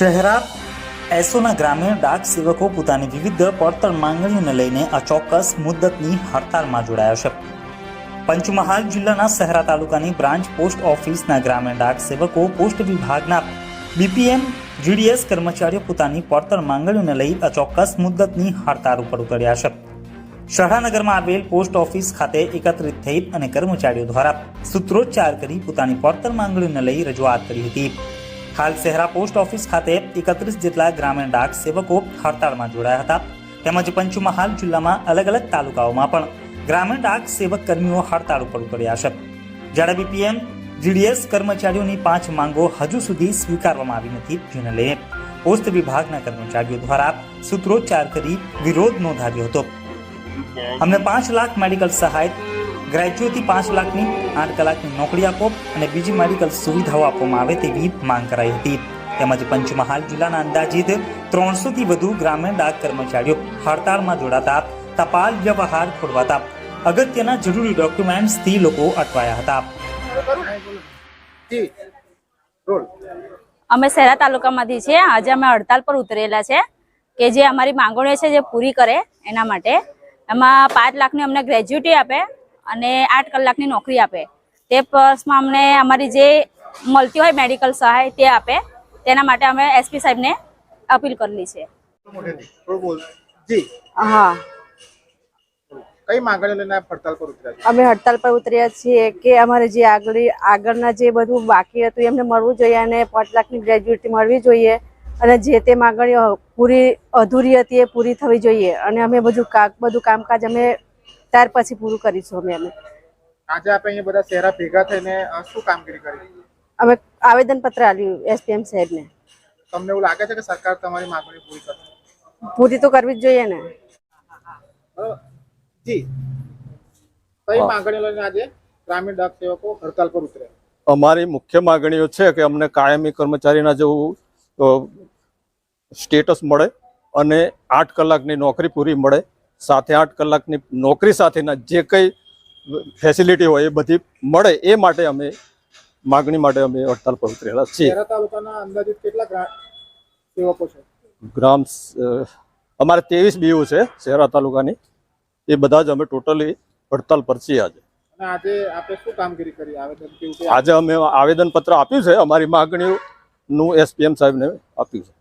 શહેરા એસોના ગ્રામીણ ડાક સેવકો પોતાની વિવિધ પડતર માંગણીઓને લઈને અચોક્કસ મુદ્દતની હડતાળમાં જોડાયા છે. પંચમહાલ જિલ્લાના શહેરા તાલુકાની બ્રાન્ચ પોસ્ટ ઓફિસના ગ્રામીણ ડાક સેવકો પોસ્ટ વિભાગના બીપીએમ, જીડીએસ કર્મચારીઓ પોતાની પડતર માંગણીઓને લઈ અચોક્કસ મુદ્દતની હડતાળ ઉપર ઉતર્યા છે. શહાનગરમાં આવેલ પોસ્ટ ઓફિસ ખાતે એકત્રિત થઈ અને કર્મચારીઓ દ્વારા સૂત્રોચ્ચાર કરી પોતાની પડતર માંગણીઓને લઈ રજૂઆત કરી હતી. હાલ શહેરા પોસ્ટ ઓફિસ ખાતે એકત્રીસ જેટલા ગ્રામીણ ડાક સેવકો હડતાળમાં જોડાયા હતા. તેમજ પંચમહાલ જિલ્લામાં અલગ અલગ તાલુકાઓમાં પણ ગ્રામીણ ડાક સેવક કર્મીઓ હડતાળ ઉપર ઉતર્યા છે. જ્યારે બીપીએમ, જીડીએસ કર્મચારીઓની પાંચ માંગો હજુ સુધી સ્વીકારવામાં આવી નથી, જેને લઈને પોસ્ટ વિભાગના કર્મચારીઓ દ્વારા સૂત્રોચ્ચાર કરી વિરોધ નોંધાવ્યો હતો. અમને પાંચ લાખ મેડિકલ સહાય ગ્રેજ્યુએટથી પાંચ લાખની આઠ કલાકની નોકરી આપો અને બીજી મેડિકલ સુવિધાઓ આપવામાં આવે તેવી માંગ કરાઈ હતી. તેમજ પંચમહાલ જિલ્લાના અંદાજિત ત્રણસોથી વધુ ગ્રામીણ ડાક કર્મચારીઓ હડતાળમાં જોડાતા, ટપાલ વ્યવહાર ખોરવાતા, અગત્યના જરૂરી ડોક્યુમેન્ટ્સથી લોકો અટવાયા હતા. અમે શહેરા તાલુકામાંથી છીએ. આજે અમે હડતાલ પર ઉતરેલા છે કે જે અમારી માંગણીઓ છે જે પૂરી કરે એના માટે. એમાં પાંચ લાખની અમને ગ્રેજ્યુટી આપે. અને આઠ કલાકની નોકરી આપે. તે પર્સમાં અમને અમારી જે મળતી હોય મેડિકલ સહાય તે આપે. તેના માટે અમે એસપી સાહેબને અપીલ કરેલી છે. મોઢેથી થોડું બોલ. જી. હા. કઈ માંગણીઓ લઈને આપ હડતાલ પર ઉતર્યા છો? અમે હડતાલ પર ઉતર્યા છીએ કે અમારે જે આગળ આગળના જે બધું બાકી હતું એમને મળવું જોઈએ અને પાંચ લાખની ગ્રેજ્યુએટી મળવી જોઈએ. અને જે તે માગણીઓ પૂરી અધૂરી હતી એ પૂરી થવી જોઈએ. અને અમે બધું કા બધું કામકાજ અમે ત્યાર પછી પૂરું કરીશું અમે અમે. આજે આપણે અહીંયા બધા શહેરા ભેગા થઈને શું કામગીરી કરી? અમે આવેદનપત્ર આપ્યું એસપીએમ સાહેબને. તમને એવું લાગે છે કે સરકાર તમારી માંગણી પૂરી કરશે? પૂરી તો કરવી જ જોઈએ ને? જી. કઈ માંગણી લઈને આજે ગ્રામીણ ડાક સેવકો હડતાલ પર ઉતર્યા અમારી મુખ્ય માગણીઓ છે કે અમને કાયમી કર્મચારીના જેવું સ્ટેટસ મળે અને આઠ કલાકની નોકરી પૂરી મળે. સાથે આઠ કલાકની નોકરી સાથેના જે કંઈ ફેસિલિટી હોય એ બધી મળે એ માટે અમે માગણી માટે અમે હડતાલ પર ઉતરેલા છીએ. ગ્રામ અમારે ત્રેવીસ બીઓ છે શહેરા તાલુકાની. એ બધા જ અમે ટોટલી હડતાલ પર છીએ આજે. આજે કરી? આવેદન પત્ર અમે આવેદનપત્ર આપ્યું છે. અમારી માગણીઓનું એસપીએમ સાહેબને આપ્યું છે.